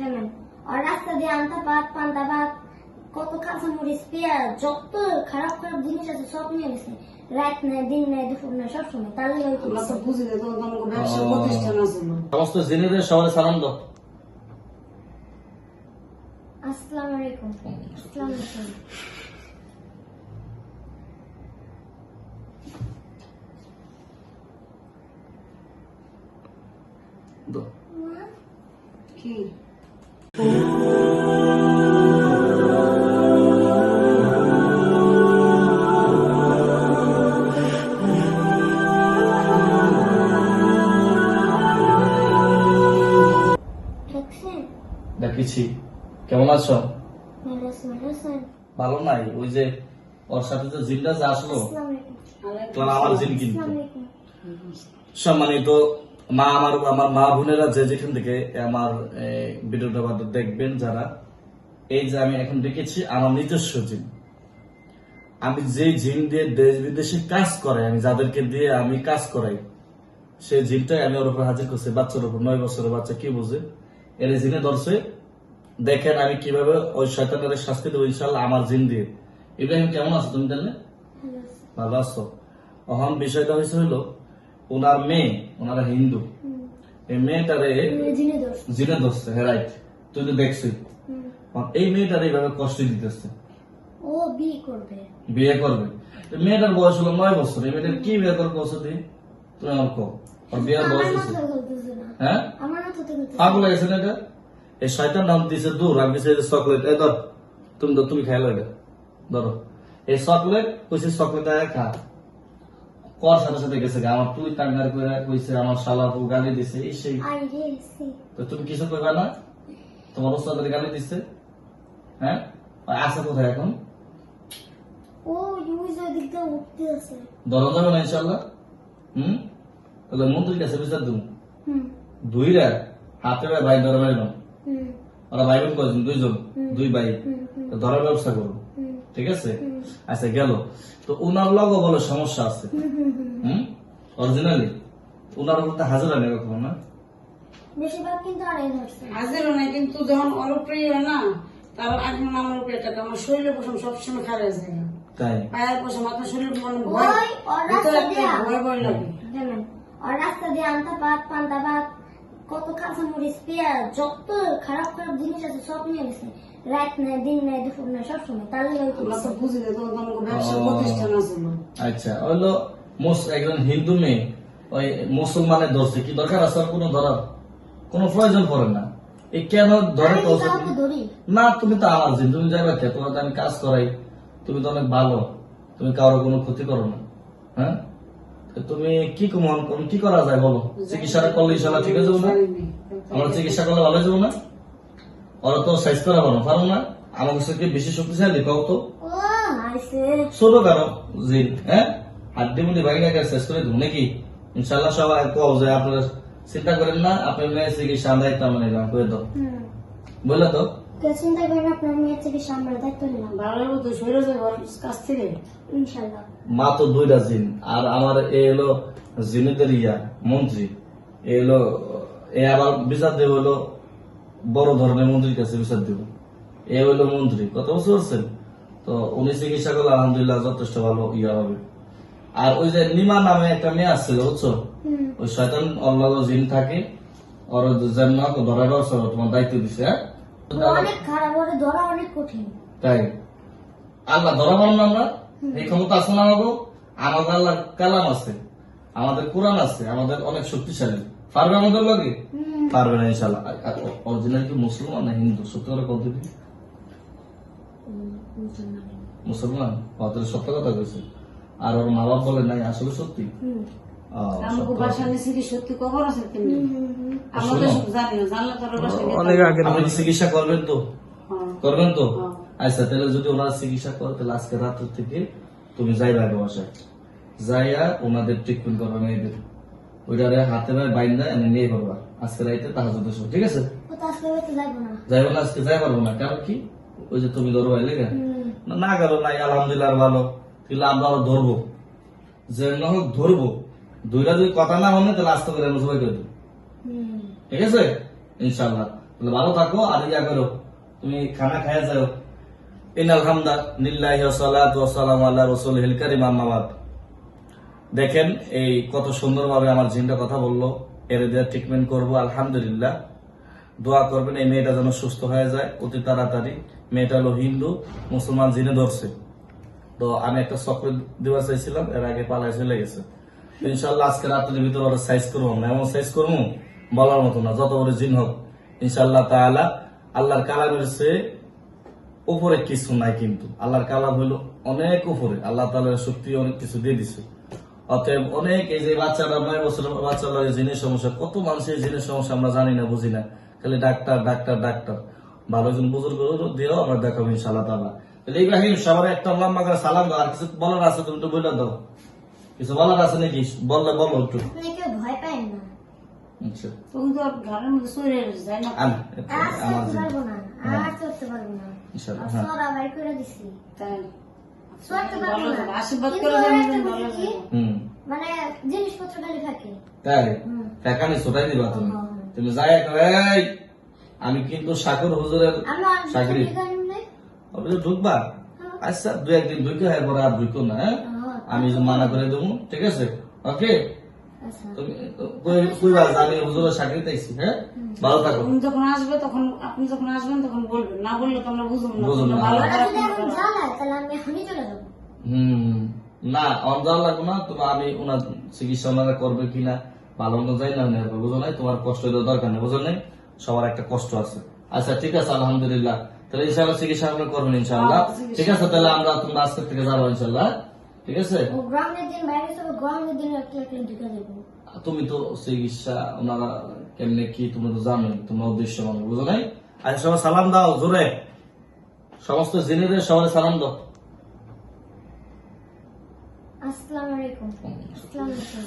জানেন আর রাস্তা দিয়ে আনতা ভাত পান্তা ভাত কত কাঁচা মরিচ পেঁয়াজ যত খারাপ খারাপ জিনিস আছে সব নিয়ে গেছে। রাত নেই দিন নেই দুপুর নেই সবসময় তার লেগে বুঝি না ব্যবসা প্রতিষ্ঠান আছে সমস্ত জেনেদের সবাই সালাম দাও। আসসালামু আলাইকুম। আসসালামু আলাইকুম। দাও। কি? দেখেছি। কেমন আছো? ভালো নাই ওই যে ওর সাথে যে জিনটা যে আসলো আমার জিন কিন্তু। সম্মানিত মা আমার আমার মা বোনেরা যে যেখান থেকে আমার ভিডিওটা দেখবেন যারা এই যে আমি এখন দেখেছি আমার নিজস্ব জিন। আমি যে জিন দিয়ে দেশ বিদেশে কাজ করাই আমি যাদেরকে দিয়ে আমি কাজ করাই সেই জিনটাই আমি ওর উপর হাজির করছি বাচ্চার উপর নয় বছরের বাচ্চা কি বুঝে? এর জিনে ধরছে দেখেন আমি কীভাবে ওই শয়তানের শাস্তি দেবো ইনশাল্লাহ আমার জিন দিয়ে। ইব্রাহিম কেমন আছো তুমি জানলে? ভালো আছো। এখন বিষয়টা হয়েছে হলো ওনার মেয়ে ওনারা হিন্দু। এই মেয়েটারে জিনে ধরছে হেরাইট তুই তো দেখছিস এই মেয়েটার এইভাবে কষ্ট দিতেছে। ও বিয়ে করবে। বিয়ে করবে। মেয়েটার বয়স হলো নয় বছর। এই মেয়েটার কি বিয়ে করবে বছর দিয়ে তুমি আমার কো ওর বিয়ের বয়স হয়েছে। না। হ্যাঁ? পাগল হয়ে গেছে না এটা? এই শয়তান নাম দিছে দূর। আমি দিছে চকলেট এই ধর। তুমি তুমি খাইলো এটা ধরো। এই চকলেট কইছে চকলেট আয় খা। কর সাথে সাথে গেছে আমার তুই টাঙ্গার করে কইছে আমার শালা গালি দিছে এই সেই। তো তুমি কিছু কইবা না? তোমার ওস্তাদের গালি দিছে। হ্যাঁ? আছে কোথায় এখন? ও ইউজ ওই দিক দিয়ে উঠতে আছে। ধরো যাবে না ইনশাল্লাহ হুম? তাহলে মন্ত্রীর কাছে বিচার দেবো। হুম। দুইরা হাতে ভাই ধরে হুম। ওরা ভাই বোন কয়জন? দুইজন। দুই ভাই। ধরার ব্যবস্থা হুম ঠিক আছে? আচ্ছা গেল। তো উনার লগও বলে সমস্যা আছে। হুম অরিজিনালি উনার বলতে হাজার আনে কখনো না? বেশিরভাগ কিন্তু আড়াই ধরছে কিন্তু যখন অরপ্রিয় না তার আগে আমার উপরে এটা আমার শরীরে পশম সবসময় খারাপ যায়। তাই? পায়ের পশম আপনার শরীর মানে ভয় ভিতরে একটা ভয় ভয় লাগে। আর রাস্তা দিয়ে আনতা ভাত পান্তা ভাত কত কাঁচা মরিচ পেঁয়াজ যত খারাপ খারাপ জিনিস আছে সব নিয়ে গেছে। রাত নেই দিন নেই দুপুর নেই সবসময় তার লেগে আমরা তো না আমাকে ব্যবসা প্রতিষ্ঠান আছে আচ্ছা হলো মুস একজন হিন্দু মেয়ে ওই মুসলমানের ধরছে কি দরকার আছে? কোনো ধরার কোনো প্রয়োজন পড়ে না। এই কেন ধরে না তুমি তো আমার জিন তুমি কে? তোমার আমি কাজ করাই। তুমি তো অনেক ভালো। তুমি কারও কোনো ক্ষতি করো না। হ্যাঁ? তো তুমি কি কমান কি করা যায় বলো? চিকিৎসা করলে ইনশাল্লাহ ঠিক হয়ে যাব না? আমরা চিকিৎসা করলে ভালো যাব না? ওরা তো পারো না? আমার কাছে কি বেশি শক্তিশালী? তো। ছোট কারও জিন হ্যাঁ? হাড্ডি মুডি ভাঙি না শেষ করে দেবো নাকি? ইনশাল্লাহ সবাই কও যে আপনারা চিন্তা করেন না আপনার মেয়ের চিকিৎসা আমরা আমরা নিলাম করে দাও। তো। চিন্তা করেন আপনার মেয়ের থেকে সামনে দায়িত্ব নিলাম ভালো তো শরীরে যায় কাছ থেকে। ইনশাল্লাহ মা তো দুইটা জিন আর আমার এ হলো জিনেদের ইয়া মন্ত্রী। এ হলো এ আবার বিচার দেব হলো বড় ধরনের মন্ত্রীর কাছে বিচার দেব। এ হলো মন্ত্রী। কত বছর হচ্ছেন তো উনি চিকিৎসা করলে আলহামদুলিল্লাহ যথেষ্ট ভালো ইয়া হবে। আর ওই যে নিমা নামে একটা মেয়ে আসছিল বুঝছ? ওই শয়তান অল্লাহ জিন থাকে। ওর যেন না তো ধরার ব্যবস্থা তোমার দায়িত্ব দিছে হ্যাঁ? অনেক খারাপ ওরে ধরা অনেক কঠিন। তাই? আল্লাহ ধরা আমরা? এই ক্ষমতা আছে না আমাদের? আমাদের আল্লাহ কালাম আছে। আমাদের কোরআন আছে আমাদের অনেক শক্তিশালী। পারবে আমাদের লগে? পারবে না ইনশাল্লাহ। অরিজিনাল কি মুসলমান না হিন্দু? সত্য করে কত দিবি মুসলমান। ওদের সত্য কথা কইছে। আর ওর মা বাপ বলে নাই আসলে সত্যি? চিকিৎসা করবেন তো? হ্যাঁ। করবেন তো? হ্যাঁ। আচ্ছা তাহলে যদি ওনারা চিকিৎসা করে তাহলে আজকে রাত থেকে তুমি যাইবা বাসায়। যাইয়া ওনাদের ট্রিটমেন্ট করবা মেয়েদের। ওইটারে হাতে ভাই বাইন্দা এনে নিয়ে করবা। আজকে রাইতে তাহাজ ঠিক আছে? না। যাইবো আজকে যাই পারব না কারণ কি? ওই যে তুমি ধরো ভাই লেগে। না, গেল নাই আলহামদুলিল্লাহ ভালো। তাহলে আমরা আরও ধরবো। যে না হোক ধরবো। দুইটা যদি কথা না হনে তাহলে আস্তে করে আমি সবাই করে দেবো। ঠিক আছে? ইনশাল্লাহ তাহলে ভালো থাকো আর ইয়া করো। তুমি খানা খায়া যাও। ইন আলহামদা নিল্লাহি সালাত ওয়াসালাম আল্লাহ রাসূলিল কারীম আম্মা বাদ। দেখেন এই কত সুন্দরভাবে আমার জিনটা কথা বলল। এর দেওয়া ট্রিটমেন্ট করব, আলহামদুলিল্লাহ। দোয়া করবেন, এই মেয়েটা যেন সুস্থ হয়ে যায়, অতি তাড়াতাড়ি। মেয়েটা হলো হিন্দু, মুসলমান জিনে ধরছে। তো আমি একটা চকলেট দেওয়া চাইছিলাম, এর আগে পালায় চলে গেছে। ইনশাল্লাহ আজকে রাত্রের ভিতরে ওরা সাইজ করব। না এমন সাইজ করব? বলার মতো না, যত বড় জিন হোক। ইনশাল্লাহ তাআলা আল্লাহর কালামের চেয়ে উপরে কিছু নাই কিন্তু। আল্লাহর কালাম হইল অনেক উপরে। আল্লাহ তাআলার শক্তি অনেক কিছু দিয়ে দিছে। অতএব অনেক এই যে বাচ্চারা নয় বছরের বাচ্চারা জিনের সমস্যা কত মানুষের জিনের সমস্যা আমরা জানি না বুঝি না। খালি ডাক্তার ডাক্তার ডাক্তার। ভালো একজন বুজুর্গ দিয়েও আমরা দেখাবো ইনশাল্লাহ তাআলা। তাহলে ইব্রাহিম সবার একটা লম্বা করে সালাম দাও আর কিছু বলার আছে তুমি তো বলে দাও। কিছু বলার আছে নাকি? বললে বলো একটু। ভয় পায় না। আচ্ছা। তুমি তো ঘরের মধ্যে না। আর আমার। পারব না আর পারব না। হ্যাঁ। সরা বাই করে দিছি। তাই। আশীর্বাদ করে মানে জিনিসপত্র খালি থাকে। তাই। টাকা ছোটাই দিবা তুমি? হ্যাঁ। তুমি যাই একটা, এই! আমি কিন্তু সাগর হুজুরের সাগরি অবশ্য ঢুকবা। আচ্ছা দু একদিন ঢুকে হয় পরে আর ঢুকো না হ্যাঁ? হ্যাঁ। আমি যে মানা করে দেবো ঠিক আছে? ওকে? আচ্ছা তুমি কইবা আমি হুজুরের চাকরি পাইছি হ্যাঁ? ভালো থাকো। যখন আসবে তখন আপনি যখন আসবেন তখন বলবেন। না বললে তো আমরা বুঝব না। বুঝব না। ভালো ওরা খারাপ যদি এখন বলব। জ্বালায় তাহলে আমি এখনই চলে যাব। হম। না অঞ্জাল লাগবে না তোমার আমি ওনার চিকিৎসা ওনারা করবে কিনা ভালো মতো যাই না বুঝো নাই। তোমার কষ্ট দেওয়ার দরকার নেই বুঝো নাই? সবার একটা কষ্ট আছে। আচ্ছা ঠিক আছে আলহামদুলিল্লাহ। তাহলে ইনশাআল্লাহ চিকিৎসা করবেন ইনশাআল্লাহ। হ্যাঁ, ঠিক আছে তাহলে আমরা তোমরা আজকে থেকে যাব ইনশাআল্লাহ। ঠিক আছে? ও গ্রামের দিন বাইরে সব গ্রামের দিন একটা ঢুকে দেবো। তুমি তো চিকিৎসা ওনারা কেমনে কি তুমি তো জানোই তোমার উদ্দেশ্য মানে বুঝো নাই? আজ সবাই সালাম দাও জোরে। সমস্ত জেনেদের সবাই সালাম দাও। আসসালামু আলাইকুম। আসসালামু আলাইকুম।